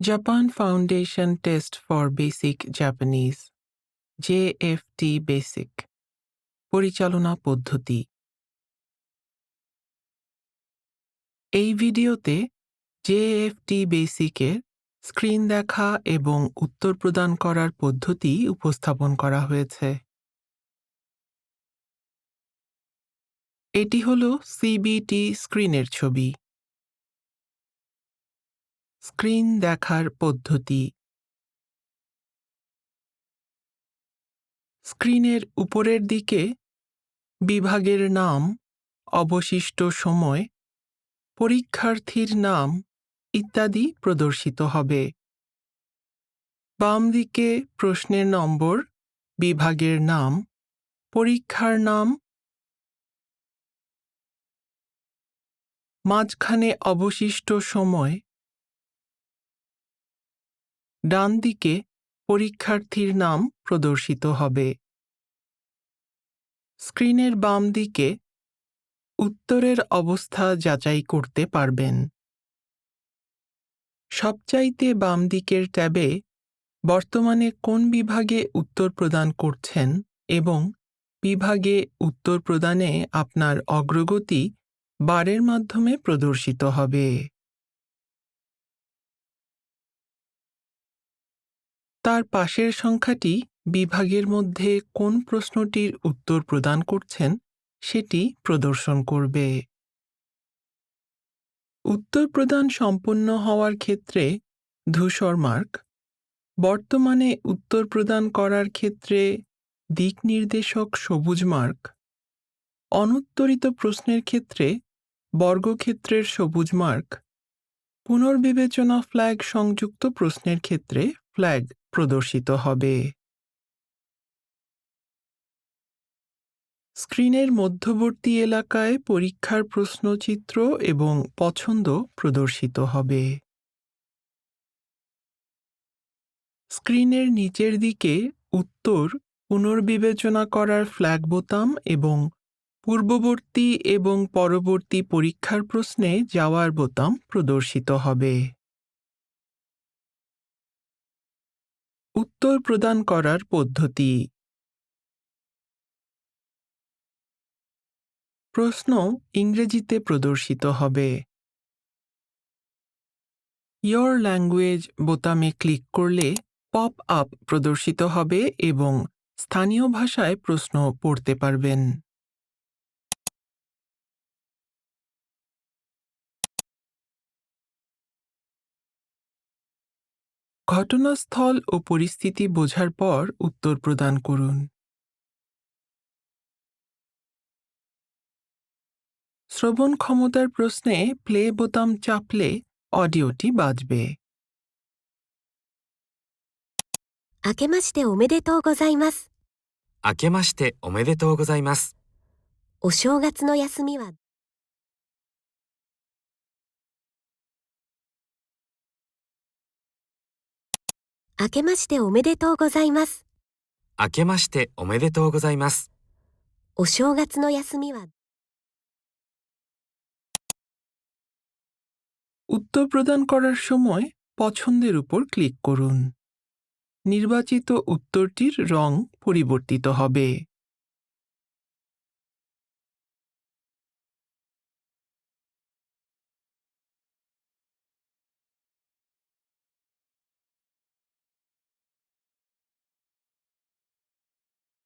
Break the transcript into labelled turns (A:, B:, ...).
A: Japan foundation test for basic Japanese JFT basic পরিচালনা পদ্ধতি। এই ভিডিওতে জেএফটি বেসিকের স্ক্রিন দেখা এবং উত্তর প্রদান করার পদ্ধতি উপস্থাপন করা হয়েছে। এটি হল সিবিটি স্ক্রিনের ছবি। স্ক্রিন দেখার পদ্ধতি। স্ক্রিনের উপরের দিকে বিভাগের নাম, অবশিষ্ট সময়, পরীক্ষার্থীর নাম ইত্যাদি প্রদর্শিত হবে। বাম দিকে প্রশ্নের নম্বর, বিভাগের নাম, পরীক্ষার নাম। মাঝখানে অবশিষ্ট সময় ডান দিকে পরীক্ষার্থীর নাম প্রদর্শিত হবে। স্ক্রিনের বাম দিকে উত্তরের অবস্থা যাচাই করতে পারবেন। সবচাইতে বাম দিকের ট্যাবে বর্তমানে কোন বিভাগে উত্তর প্রদান করছেন এবং বিভাগে উত্তর প্রদানে আপনার অগ্রগতি বারের মাধ্যমে প্রদর্শিত হবে। তার পাশের সংখ্যাটি বিভাগের মধ্যে কোন প্রশ্নটির উত্তর প্রদান করছেন সেটি প্রদর্শন করবে। উত্তর প্রদান সম্পন্ন হওয়ার ক্ষেত্রে ধূসর মার্ক, বর্তমানে উত্তর প্রদান করার ক্ষেত্রে দিক নির্দেশক সবুজ মার্ক, অনুত্তরিত প্রশ্নের ক্ষেত্রে বর্গক্ষেত্রের সবুজ মার্ক, পুনর্বিবেচনা ফ্ল্যাগ সংযুক্ত প্রশ্নের ক্ষেত্রে ফ্ল্যাগ। প্রদর্শিত হবে। স্ক্রিনের মধ্যবর্তী এলাকায় পরীক্ষার প্রশ্নচিত্র এবং পছন্দ প্রদর্শিত হবে। স্ক্রিনের নিচের দিকে উত্তর, পুনর্বিবেচনা করার ফ্ল্যাগ বোতাম এবং পূর্ববর্তী এবং পরবর্তী পরীক্ষার প্রশ্নে যাওয়ার বোতাম প্রদর্শিত হবে। উত্তর প্রদান করার পদ্ধতি। প্রশ্ন ইংরেজিতে প্রদর্শিত হবে। ইয়োর ল্যাঙ্গুয়েজ বোতামে ক্লিক করলে পপ আপ প্রদর্শিত হবে এবং স্থানীয় ভাষায় প্রশ্ন পড়তে পারবেন। ঘটনাস্থল ও পরিস্থিতি বোঝার পর উত্তর প্রদান করুন শ্রবণ ক্ষমতার প্রশ্নে প্লে বোতাম চাপলে অডিওটি বাজবে
B: 明けましておめでとうございます。
C: 明けましておめでとうございます。
B: お正月の休みは明けましておめでとうございます。
C: 明けましておめでとうございます。
B: お正月の休みは
A: উত্তর প্রদান করার সময় পছন্দের উপর ক্লিক করুন নির্বাচিত উত্তরটির রং পরিবর্তিত হবে